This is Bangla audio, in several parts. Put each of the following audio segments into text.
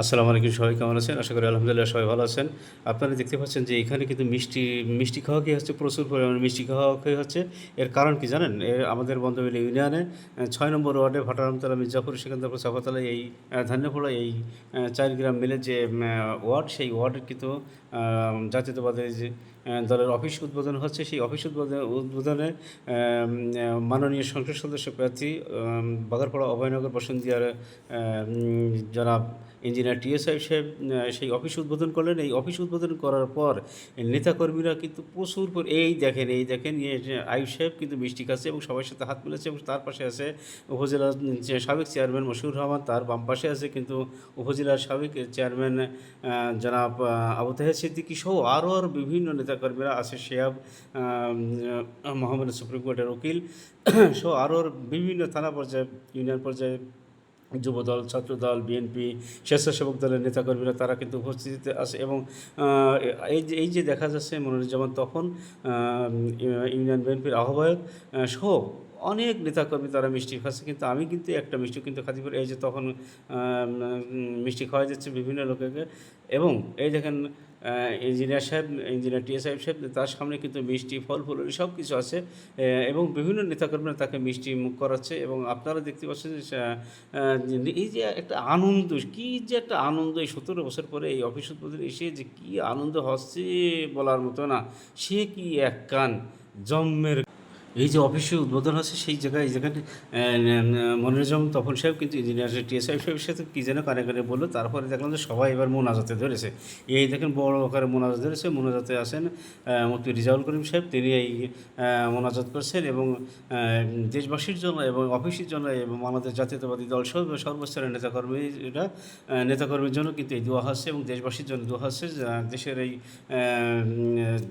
আসসালামু আলাইকুম, সবাই কেমন আছেন? আশা করি আলহামদুলিল্লাহ সবাই ভালো আছেন। আপনারা দেখতে পাচ্ছেন যে এখানে কিন্তু মিষ্টি মিষ্টি খাওয়া কি হচ্ছে প্রচুর পরিমাণে মিষ্টি খাওয়া কি হচ্ছে এর কারণ কি জানেন? এর আমাদের বন্ধমিল ইউনিয়নে ছয় নম্বর ওয়ার্ডে ভাটারামতলা, মির্জাপুর সেখানতাপুর সাফাতলা এই ধান্যখোলা এই চার গ্রাম মিলে যে ওয়ার্ড, সেই ওয়ার্ডের কিন্তু জাতীয়তাবাদের যে দলের অফিস উদ্বোধন হচ্ছে। সেই অফিস উদ্বোধন, উদ্বোধনে মাননীয় সংসদ সদস্য প্রার্থী বাগারপাড়া অভয়নগর বসন্তিয়ার জনাব ইঞ্জিনিয়ার টিএসআই সাহেব সেই অফিস উদ্বোধন করলেন। এই অফিস উদ্বোধন করার পর নেতাকর্মীরা কিন্তু প্রচুর পর এই দেখেন এই দেখেন এই যে আয়ুষ সাহেব কিন্তু মিষ্টি খাচ্ছে এবং সবার সাথে হাত মিলেছে এবং তার পাশে আছে উপজেলার সাবেক চেয়ারম্যান মশিউর রহমান, তার বাম পাশে আছে কিন্তু উপজেলার সাবেক চেয়ারম্যান জনাব আবু তাহের সিদ্দিকী সহ আরও আরও বিভিন্ন নেতাকর্মীরা আছে, শেয়াব মোহাম্মদ সুপ্রিম কোর্টের উকিল, সহ আরও বিভিন্ন থানা পর্যায়ে, ইউনিয়ন পর্যায়ে যুবদল ছাত্রদল বিএনপি স্বেচ্ছাসেবক দলের নেতাকর্মীরা তারা কিন্তু উপস্থিতিতে আছে এবং এই যে এই যে দেখা যাচ্ছে মনিরুজ্জামান তখন ইউনিয়ন বিএনপির আহ্বায়ক আহ, সহ অনেক নেতাকর্মী তারা মিষ্টি খাচ্ছে কিন্তু আমি কিন্তু একটা মিষ্টি কিন্তু খাতি করে এই যে তখন মিষ্টি খাওয়া যাচ্ছে বিভিন্ন লোকেকে এবং এই দেখেন ইঞ্জিনিয়ার সাহেব ইঞ্জিনিয়ার টিএ সাহেব সাহেব, তার সামনে কিন্তু মিষ্টি, ফল, ফুল সব কিছু আছে এবং বিভিন্ন নেতাকর্মীরা তাকে মিষ্টি মুখ করাচ্ছে, এবং আপনারা দেখতে পাচ্ছেন যে এই যে একটা আনন্দ, কী যে একটা আনন্দ, এই সতেরো বছর পরে এই অফিস উদ্বোধনে এসে যে কী আনন্দ হচ্ছে বলার মতো না, সে কি এক কান, জন্মের এই যে অফিসে উদ্বোধন হচ্ছে, সেই জায়গায় যেখানে মনিরুজ্জাম তপন সাহেব কিন্তু ইঞ্জিনিয়ার টিএস সাহেব সাহেবের সাথে কী যেন কানে কানে বলল, তারপরে দেখলাম যে সবাই এবার মোনাজাতে ধরেছে। এই দেখেন বড় আকারে মোনাজাত ধরেছে, মোনাজাতে আসেন মুক্তি রিজাউল করিম সাহেব, তিনি এই মোনাজাত করছেন এবং দেশবাসীর জন্য এবং অফিসের জন্য এবং আমাদের জাতীয়তাবাদী দল সহ সর্বস্তরের নেতাকর্মীরা নেতাকর্মীর জন্য কিন্তু এই দোয়া হচ্ছে এবং দেশবাসীর জন্য দোয়া হচ্ছে দেশের এই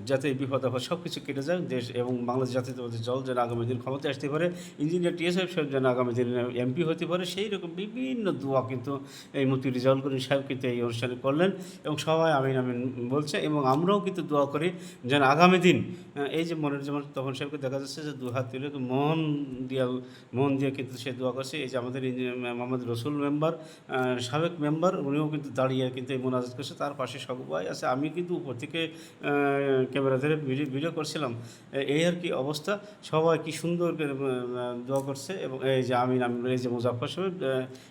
যাতে বিপদ আপদ সব কিছু কেটে যায়, দেশ এবং বাংলাদেশ জাতীয়তাবাদী দল যেন আগামী দিন ক্ষমতায় আসতে পারে, ইঞ্জিনিয়ার টিএসএফ সাহেব যেন আগামী দিন এমপি হতে পারে, সেই রকম বিভিন্ন দোয়া কিন্তু এই মুক্তি রিজাউল করিম সাহেব কিন্তু এই অনুষ্ঠানে করলেন এবং সবাই আমিন আমিন বলছে এবং আমরাও কিন্তু দোয়া করি যেন আগামী দিন এই যে মনের যেমন তখন সাহেবকে দেখা যাচ্ছে যে দু হাত তুলে মন দিয়া, মন দিয়ে কিন্তু সে দোয়া করছে। এই যে আমাদের মোহাম্মদ রসুল মেম্বার সাবেক মেম্বার, উনিও কিন্তু দাঁড়িয়ে কিন্তু এই মোনাজাত করছে। তার পাশে সবাই আছে। আমি কিন্তু উপর থেকে ক্যামেরা ধরে ভিডিও করছিলাম। এই আর কি অবস্থা। সবাই কি সুন্দর দোয়া করছে এবং এই যে আমিন এই যে মুজাফর সাহেব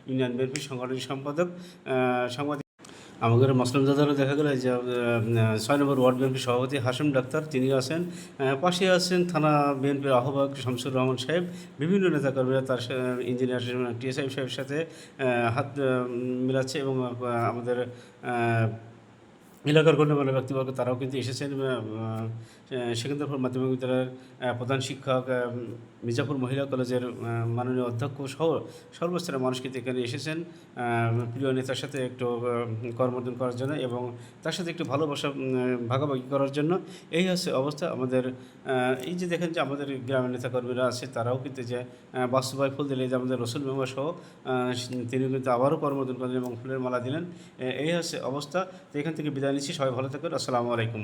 ইউনিয়ন বিএনপি সাংগঠনিক সম্পাদক সাংবাদিক। আমাদের মাসলাম দাদারও দেখা গেল যে ছয় নম্বর ওয়ার্ড বিএনপির সভাপতি হাসিম ডাক্তার, তিনি আছেন পাশে আছেন থানা বিএনপির আহ্বায়ক শামসুর রহমান সাহেব, বিভিন্ন নেতাকর্মীরা তার ইঞ্জিনিয়ার টিএসআই সাহেবের সাথে হাত মিলাচ্ছে এবং আমাদের এলাকার গণ্যমান্য ব্যক্তিবর্গ তারাও কিন্তু এসেছেন সেকেন্দ্রপুর মাধ্যমিক বিদ্যালয়ের প্রধান শিক্ষক মির্জাপুর মহিলা কলেজের মাননীয় অধ্যক্ষ সহ সর্বস্তরের মানুষ কিন্তু এখানে এসেছেন প্রিয় নেতার সাথে একটু আহ, করমর্দন করার জন্য এবং তার সাথে একটু ভালোবাসা ভাগাভাগি করার জন্য এই হচ্ছে অবস্থা। আমাদের এই যে দেখেন যে আমাদের গ্রামের নেতাকর্মীরা আছে তারাও কিন্তু যে বাস্তবায় ফুল দিলে যে আমাদের রসুল মেম্বার সহ তিনি কিন্তু আবারও কর্মদিন করলেন এবং ফুলের মালা দিলেন। এই হচ্ছে অবস্থা। তো এখান থেকে বিদায় নিচ্ছি সবাই ভালো থাকবেন আসসালামু আলাইকুম।